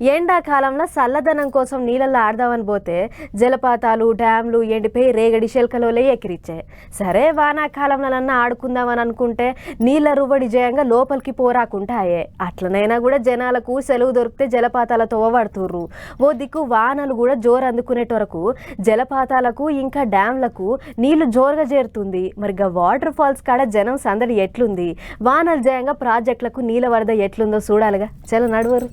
ఎండాకాలంలో చల్లదనం కోసం నీళ్ళల్లో ఆడదామని పోతే జలపాతాలు డ్యామ్లు ఎండిపోయి రేగడి శెల్కలోలే ఎకిరిచ్చాయి సరే వానాకాలంలోనన్నా ఆడుకుందామని అనుకుంటే నీళ్ళ రువ్వడి జయంగా లోపలికి పోరాకుంటాయే. అట్లనైనా కూడా జనాలకు సెలవు దొరికితే జలపాతాలతో పడుతుర్రు. ఓ దిక్కు వానలు కూడా జోరు అందుకునేట వరకు జలపాతాలకు ఇంకా డ్యామ్లకు నీళ్ళు జోరుగా చేరుతుంది. మరిగా వాటర్ ఫాల్స్ కాడ జనం సందడి ఎట్లుంది? వానలు జయంగా ప్రాజెక్టులకు నీళ్ళ వరద ఎట్లుందో చూడాలిగా. చలో నడువరు.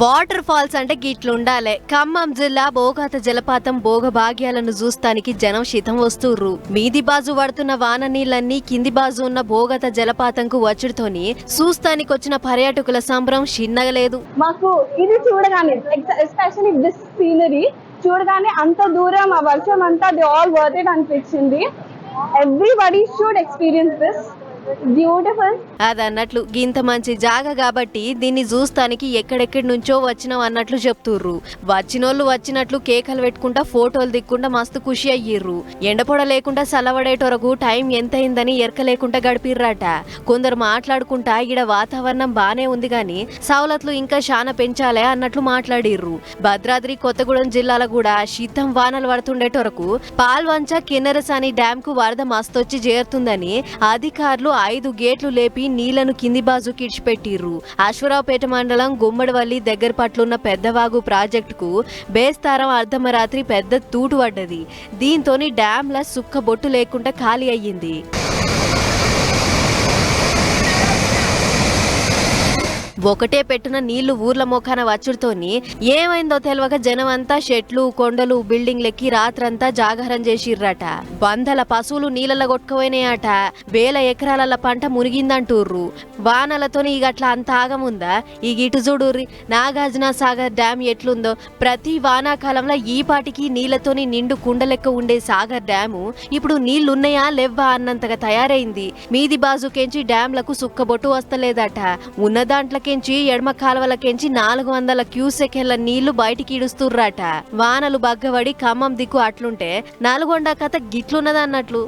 వాటర్ ఫాల్స్ అంటే గిట్లుండాలే ఖమ్మం జిల్లా బోగాత జలపాతం భోగ భాగ్యాలను చూస్తానికి జనం శీతం వస్తుర్రు. మీది బాజు పడుతున్న వాన నీళ్ళన్నీ కింది బాజు ఉన్న బోగత జలపాతంకు వచ్చుడుతోని చూస్తానికి వచ్చిన పర్యాటకుల సంబరం చిన్నగలేదు మాకు ఇది చూడగానే ఎస్పెషల్లీ దిస్ సీనరీ చూడగానే అంత దూరం ఆ వర్షం అంతా ది ఆల్ వర్త్ ఇట్ అనిపించింది. Everybody should experience this beautiful. అదన్నట్లు గింత మంచి జాగ కాబట్టి దీన్ని చూస్తానికి ఎక్కడెక్కడి నుంచో వచ్చినాం అన్నట్లు చెప్తుర్రు. వచ్చినోళ్ళు వచ్చినట్లు కేకలు పెట్టుకుంటా ఫోటోలు దిక్కుండా మస్తు ఖుషి అయ్యిర్రు. ఎండపొడ లేకుండా సలవడేటొరకు టైం ఎంతైందని ఎరక లేకుండా గడిపిర్రాట. కొందరు మాట్లాడుకుంటా ఈడ వాతావరణం బానే ఉంది గాని సవలతులు ఇంకా శాన పెంచాలే అన్నట్లు మాట్లాడిర్రు. భద్రాద్రి కొత్తగూడెం జిల్లాలో కూడా శీతం వానలు పడుతుండేటొరకు పాల్వంచ కిన్నెరసాని డ్యామ్కు వరద మస్తొచ్చి చేరుతుందని అధికారులు ఐదు గేట్లు లేపి నీళ్ళను కింది బాజు కిడ్చిపెట్టిర్రు. అశ్వరావుపేట మండలం గుమ్మడివల్లి దగ్గర పట్లున్న పెద్దవాగు ప్రాజెక్టుకు బేస్తారం అర్ధమరాత్రి పెద్ద తూటు పడ్డది దీంతోని డ్యాంల సుక్క బొట్టు లేకుండా ఖాళీ అయ్యింది. ఒకటే పెట్టున నీళ్ళు ఊర్ల మొఖాన వచ్చుడుతోని ఏమైందో తెలియక జనం అంతా షెట్లు కొండలు బిల్డింగ్లెక్కి రాత్రంతా జాగారం చేసిర్రట. వందల పశువులు నీళ్ళలో కొట్టుకుపోయినాయట. వేల ఎకరాల పంట మునిగిందంటూర్రు. వానలతోని ఇక అట్లా అంత ఆగముందా? ఈ ఇటు చూడుర్రి నాగార్జున సాగర్ డ్యామ్ ఎట్లుందో? ప్రతి వానాకాలంలో ఈ పాటికి నీళ్ళతోని నిండు కుండలెక్క ఉండే సాగర్ డ్యాము ఇప్పుడు నీళ్ళున్నాయా లేవ్వా అన్నంతగా తయారైంది. మీది బాజుకెంచి డ్యాంలకు సుక్కబొట్టు వస్తలేదట. ఉన్న దాంట్లకెంచి ఎడమ కాలువలకెంచి నాలుగు వందల క్యూసెకెళ్ళ నీళ్ళు బయటికి ఇడుస్తుర్రట వానలు బగ్గబడి ఖమ్మం దిక్కు అట్లుంటే నల్గొండ కథ గిట్లున్నదన్నట్లు.